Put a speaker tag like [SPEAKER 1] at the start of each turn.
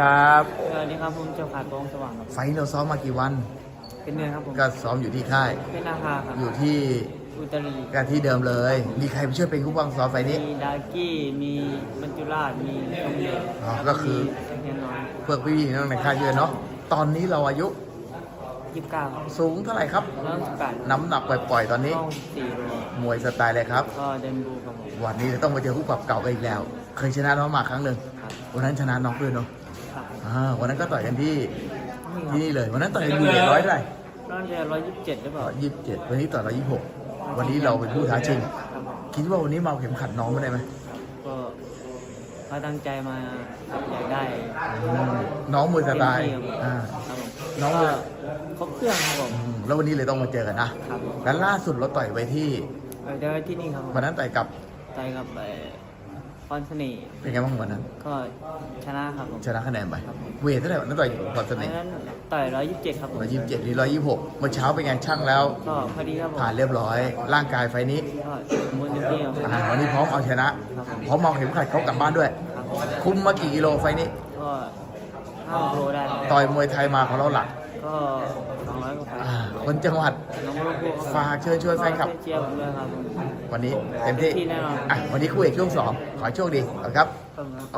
[SPEAKER 1] ครับ
[SPEAKER 2] สวัสดีครับผมเจ้าขาดโปองสว่างครับ
[SPEAKER 1] ไฟท์เราซ้อมมากี่วัน
[SPEAKER 2] เป็นเดือนครับผม
[SPEAKER 1] ก็ซ้อมอยู่ที่ค่าย
[SPEAKER 2] เป็นนาคาครับ
[SPEAKER 1] อยู่ที่
[SPEAKER 2] อุตรี
[SPEAKER 1] ก็ที่เดิมเลย มีใครมาช่วยเป็นผู้บังซ้อมไฟท์นี้
[SPEAKER 2] มีดากี้มีบรรจุราชมีตรงเด็ก
[SPEAKER 1] อ๋อก็คือ
[SPEAKER 2] เฮียน้อย
[SPEAKER 1] เพื่อพี่ๆน้องในค่ายเยอะเนาะ ตอนนี้เราอายุ
[SPEAKER 2] ยี่สิบเก้า
[SPEAKER 1] สูงเท่าไหร่ครับ
[SPEAKER 2] แล้วสิบแปด
[SPEAKER 1] น้ำหนักปล่อยๆตอนนี้
[SPEAKER 2] ต้องสี่โล
[SPEAKER 1] มวยสไตล์เลยครับ
[SPEAKER 2] ก็เดินบูครับผม
[SPEAKER 1] วันนี้จะต้องมาเจอคู่ปรับเก่ากันอีกแล้ว เคยชนะน้องมาครั้งหนึ่ง
[SPEAKER 2] ครับ
[SPEAKER 1] วันนั้นชนะน้องด้วยเนาะ
[SPEAKER 2] ครับ
[SPEAKER 1] อ่าวันนั้นก็ต่อยกันที่
[SPEAKER 2] นี่
[SPEAKER 1] ที่นี่เลยวันนั้นต่อยกันอยู่เหรียญร้อยเท่าไหร่
[SPEAKER 2] ร้อยเดียวร้อยยี่สิบเจ็ดหรือเปล่า
[SPEAKER 1] ยี่สิบเจ็ดวันนี้ต่อยร้อยยี่สิบหกวันนี้เราเป็นผู้ท้าชิง
[SPEAKER 2] ครับผม
[SPEAKER 1] คิดว่าวันนี้มาเอาเข็มขัดน้องไม่ได้ไหม
[SPEAKER 2] ก็เขาตั้งใจมาอยากได้
[SPEAKER 1] น้องมวยสไตล์
[SPEAKER 2] เต็มที่
[SPEAKER 1] อ่า
[SPEAKER 2] ครับผม
[SPEAKER 1] น้อง
[SPEAKER 2] ก็ครบเครื่องครับผม
[SPEAKER 1] อืมแล้ววันนี้เลยต้องมาเจอกันนะครับแล้วล่าสุดเราต่อยไว้ที่
[SPEAKER 2] ไปเจอที่นี่ครับผม
[SPEAKER 1] วันนั้นต่อยกับ
[SPEAKER 2] ไปกับเอ่อ พรเสน่ห์
[SPEAKER 1] เป็นไงบ้างวันนั้น
[SPEAKER 2] ก็ชนะครับผม
[SPEAKER 1] ชนะคะแนนไปเวทเท่าไหร่วันนั้นต่อยพรเส
[SPEAKER 2] อั
[SPEAKER 1] น่
[SPEAKER 2] น
[SPEAKER 1] ห์
[SPEAKER 2] นั้นต่อยร้อยยี่สิบเจ็ดครับผม
[SPEAKER 1] ร้อยยี่สิบเจ็ดนี่ร้อยยี่สิบหกเมื่อเช้าเป็นไงช่างแล้ว
[SPEAKER 2] ก็พอดีครับผม
[SPEAKER 1] ผ่านเรียบร้อย ร่างกายไฟนี้
[SPEAKER 2] ก็สมบูรณ์เต็มที่ครับผม
[SPEAKER 1] อ่าวันนี้พร้อมเอาชนะ
[SPEAKER 2] ครับผม
[SPEAKER 1] พร้อมเอาเข็มขัดเขากลับบ้านด้วย
[SPEAKER 2] ครับผม
[SPEAKER 1] คุมมากี่กิโลไฟนี้
[SPEAKER 2] ก็ห้าโลได้ครับ
[SPEAKER 1] ต่อยมวยไทยมาของเราหลัก
[SPEAKER 2] ก็สองร้อยกว่าไฟ
[SPEAKER 1] อ่า คนจังหวัด
[SPEAKER 2] น้องลโก้ครับ
[SPEAKER 1] ฝากเชิญชวนแฟนคลับ
[SPEAKER 2] วยเชียร์ผมด้วยครับ
[SPEAKER 1] วันนี้เต็มที่
[SPEAKER 2] เต็มที่แน่นอน
[SPEAKER 1] อะ วันนี้คู่เอกช่วงสองขอให้โชคดีครับ
[SPEAKER 2] ขอบคุณครับ